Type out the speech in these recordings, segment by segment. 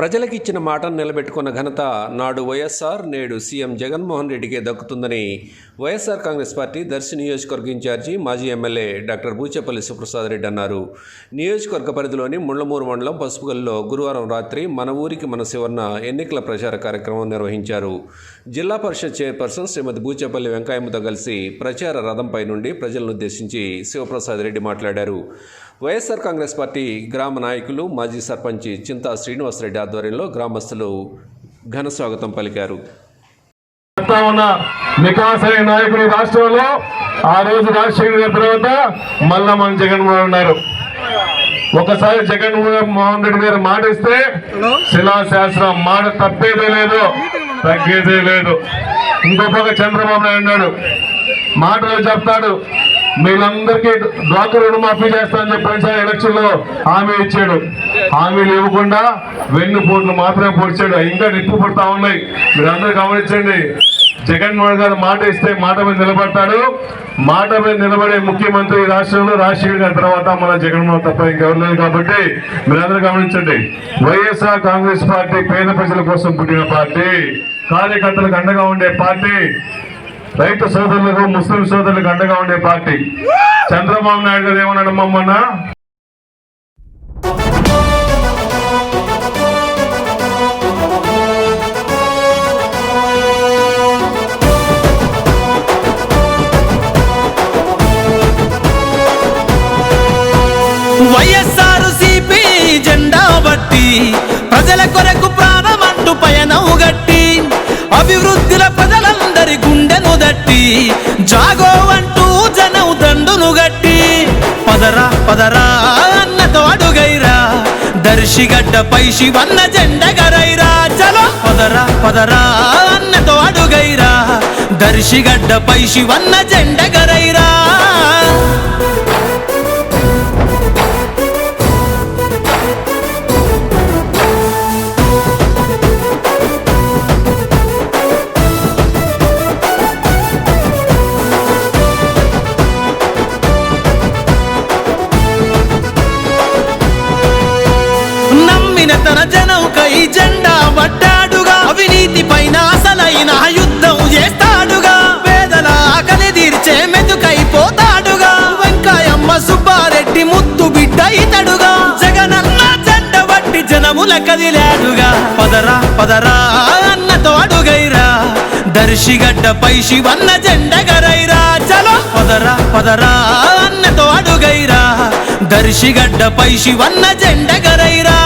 ప్రజలకు ఇచ్చిన మాటను నిలబెట్టుకున్న ఘనత నాడు వైఎస్ఆర్ నేడు సీఎం జగన్మోహన్ రెడ్డికే దక్కుతుందని వైఎస్ఆర్ కాంగ్రెస్ పార్టీ దర్శి నియోజకవర్గ ఇన్ఛార్జి మాజీ ఎమ్మెల్యే డాక్టర్ బూచేపల్లి సుప్రసాద్ రెడ్డి అన్నారు. నియోజకవర్గ పరిధిలోని ముళ్ళమూరు మండలం పసుపుగల్లో గురువారం రాత్రి మన ఊరికి మన శివర్ణ ఎన్నికల ప్రచార కార్యక్రమం నిర్వహించారు. జిల్లా పరిషత్ చైర్పర్సన్ శ్రీమతి బూచేపల్లి వెంకయ్యమ్మతో కలిసి ప్రచార రథంపై నుండి ప్రజలను ఉద్దేశించి శివప్రసాద్ రెడ్డి మాట్లాడారు. వైఎస్ఆర్ కాంగ్రెస్ పార్టీ గ్రామ నాయకులు మాజీ సర్పంచ్ చింతా శ్రీనివాసరెడ్డి ఆధ్వర్యంలో గ్రామస్తులు ఘన స్వాగతం పలికారు. చెప్తా ఉన్న నికాసైన నాయకుడు రాష్ట్రంలో ఆ రోజు రాజశేఖర్ గారి తర్వాత మళ్ళా మన జగన్మోహన్ ఉన్నారు. ఒకసారి జగన్మోహన్ రెడ్డి గారు మాట ఇస్తే శిలాశాస్త్రం మాట తప్పేదే లేదు తగ్గేదే లేదు. ఇంకొక చంద్రబాబు నాయుడు ఉన్నాడు. మాటలు చెప్తాడు. మీరందరికీ డ్వాక్రా రుణమాఫీ చేస్తానని చెప్పి ఎలక్షన్లో హామీ ఇచ్చాడు. హామీలు ఇవ్వకుండా వెన్ను పోట్లు మాత్రమే పొడిచాడు. ఇంకా నిప్పు పడతా ఉన్నాయి. మీరందరూ గమనించండి. జగన్మోహన్ గారు మాట ఇస్తే మాట మీద నిలబడతాడు. మాట మీద నిలబడే ముఖ్యమంత్రి ఈ రాష్ట్రంలో రాజశేఖర్ గారి తర్వాత మన జగన్మోహన్ తప్ప ఇంకెవరు లేదు కాబట్టి మీరందరూ గమనించండి. వైఎస్ఆర్ కాంగ్రెస్ పార్టీ పేద ప్రజల కోసం పుట్టిన పార్టీ కార్యకర్తలకు అండగా ఉండే పార్టీ రైతు సోదరులకు ముస్లిం సోదరులకు అండగా ఉండే పార్టీ. చంద్రబాబు నాయుడు గారు ఏమన్నాడు మమ్మన్న వైఎస్ఆర్ సిపి జెండా బట్టి ప్రజల కొరకు ప్రాణమంటూ పయనం గట్టి అభివృద్ధిల ప్రజలందరి గుండె గట్టి జాగో అంటూ జనం దండును గట్టి. పదరా పదరా అన్నతో అడుగైరా దర్శిగడ్డపై శివన్న జెండగరైరా చలో పదరా పదరా అన్నతో అడుగైరా దర్శిగడ్డపై శివన్న జెండగరైరా బట్టి కదిలాడుగా. పదరా పదరా అన్నతో అడుగైరా దర్శిగడ్డపై శివన్న జెండగరైరా చలో. పదరా పదరా అన్నతో అడుగైరా దర్శిగడ్డపై శివన్న జెండగరైరా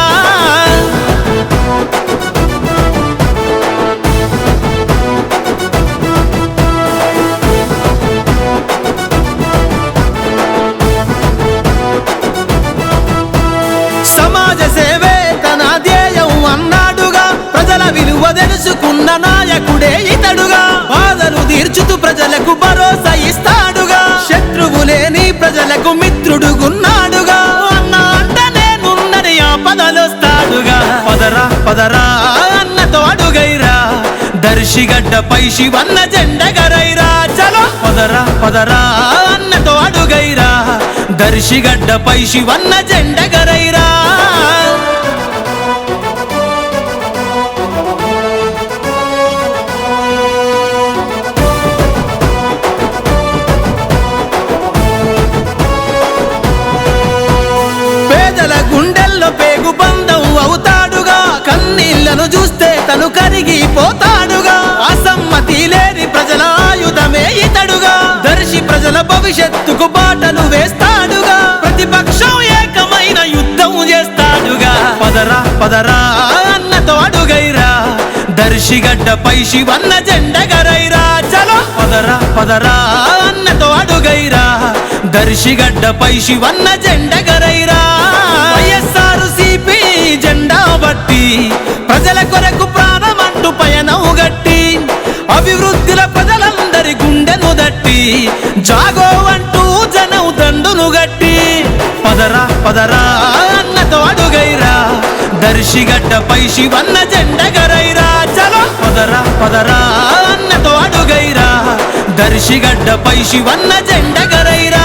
సమాజ సేవే ధ్యేయం అన్నాడుగా. ప్రజల విలువ తెలుసుకున్న నాయకుడే ఇతడుగా. బాధలు తీర్చుతూ ప్రజలకు భరోసా ఇస్తాడుగా. శత్రువు లేని ప్రజలకు మిత్రుడుగున్నాడుగా. అన్న అంట నేనున్నని పదలొస్తాడుగా. పదరా పదరా అన్నతో అడుగైరా. దర్శిగడ్డపై శివన్న జెండగరైరా. చలో. పదరా పదరా అన్నతో అడుగైరా. దర్శిగడ్డపై శివన్న జెండగరైరా. కన్నీళ్ళను చూస్తే తను కరిగిపోతాడుగా. అసమ్మతి లేని ప్రజల ఆయుధమే ఇతడుగా. దర్శి ప్రజల భవిష్యత్తుకు బాటలు వేస్తాడుగా. ప్రతిపక్షం ఏకమైన యుద్ధం చేస్తాడుగా. పదరా పదరా అన్నతో అడుగైరా. దర్శిగడ్డపై శివన్న జెండగరైరా చలో. పదరా పదరా అన్నతో అడుగైరా. దర్శిగడ్డపై శివన్న జెండగరైరా వన్న సిపి బట్టి ప్రజల కొరకు ప్రాణమంటూ పయనము గట్టి అభివృద్ధిల ప్రజలందరి గుండెను దట్టి జాగో అంటూ జనం దండును గట్టి. పదరా పదరా అన్నతో అడుగైరా దర్శిగడ్డపై శివన్న జెండగరైరా చలో పదరా పదరా అన్నతో అడుగైరా దర్శిగడ్డపై శివన్న జెండగరైరా